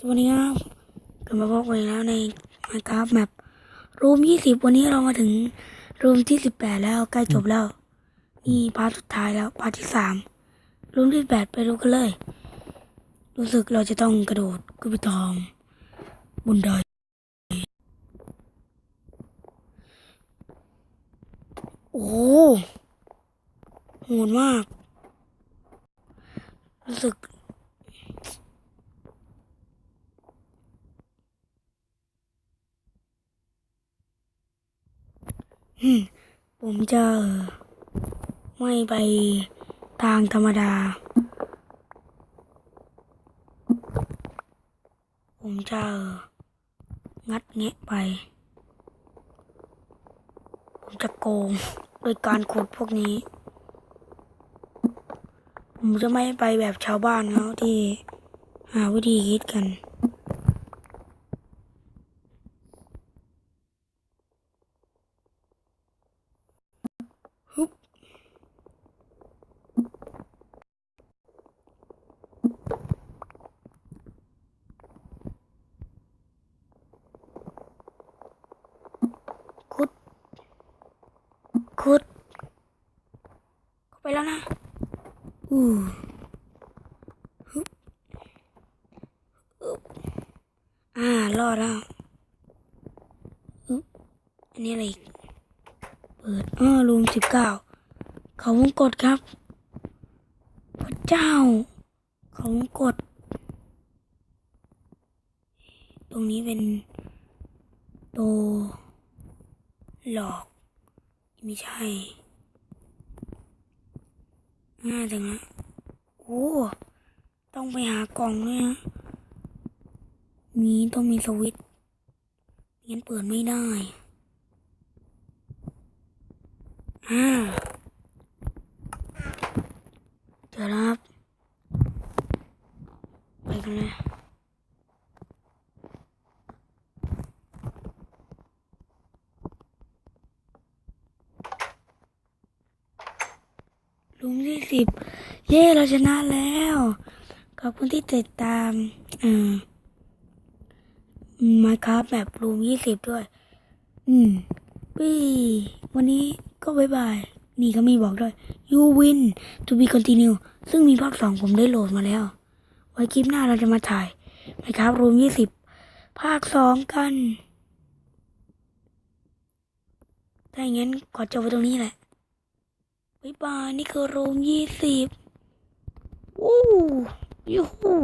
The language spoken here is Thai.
สวัสดีครับกลับมาพบกันอีกแล้วในมาครับแมปรูมยี่สิบวันนี้เรามาถึงรูมที่สิบแปดแล้วใกล้จบแล้ว นี่พาร์ทสุดท้ายแล้วพาร์ทที่สามรูมที่แปดไปดูกันเลย รู้สึกเราจะต้องกระโดดขึ้นไปทองบนดอยโอ้โหโหดมาก รู้สึก ผมจะไม่ไปทางธรรมดา ผมจะงัดแงะไป ผมจะโกงโดยการขุดพวกนี้ ผมจะไม่ไปแบบชาวบ้านเขาที่หาวิธีคิดกัน คุดเข้าไปแล้วนะอู้ฮึบอ่ารอดแล้วอึอันนี้อะไรอีกเปิดอ้อรูมสิบเก้าเขาวงกดครับพระเจ้า เขาวงกด ตรงนี้เป็นโตหลอก ไม่ใช่น่ายจังนะโอ้ ต้องไปหากล่องด้วยนะนี้ต้องมีสวิตช์งั้นเปิดไม่ได้อ่าเจอแล้วครับไปกันเลย ลุมที่สิบเย้เราชนะแล้ว ขอบคุณที่ติดตามอ่ามาครับแบบรูมยี่สิบด้วย อืมปีวันนี้ก็บายบาย นี่ก็มีบอกด้วย you win to be continue ซึ่งมีภาคสองผมได้โหลดมาแล้ว ไว้คลิปหน้าเราจะมาถ่ายนะครับรูมยี่สิบภาคสองกัน ถ้าอย่างนั้นขอจบไว้ตรงนี้แหละ บายบายนี่คือรูมยี่สิบอู้ยูฮู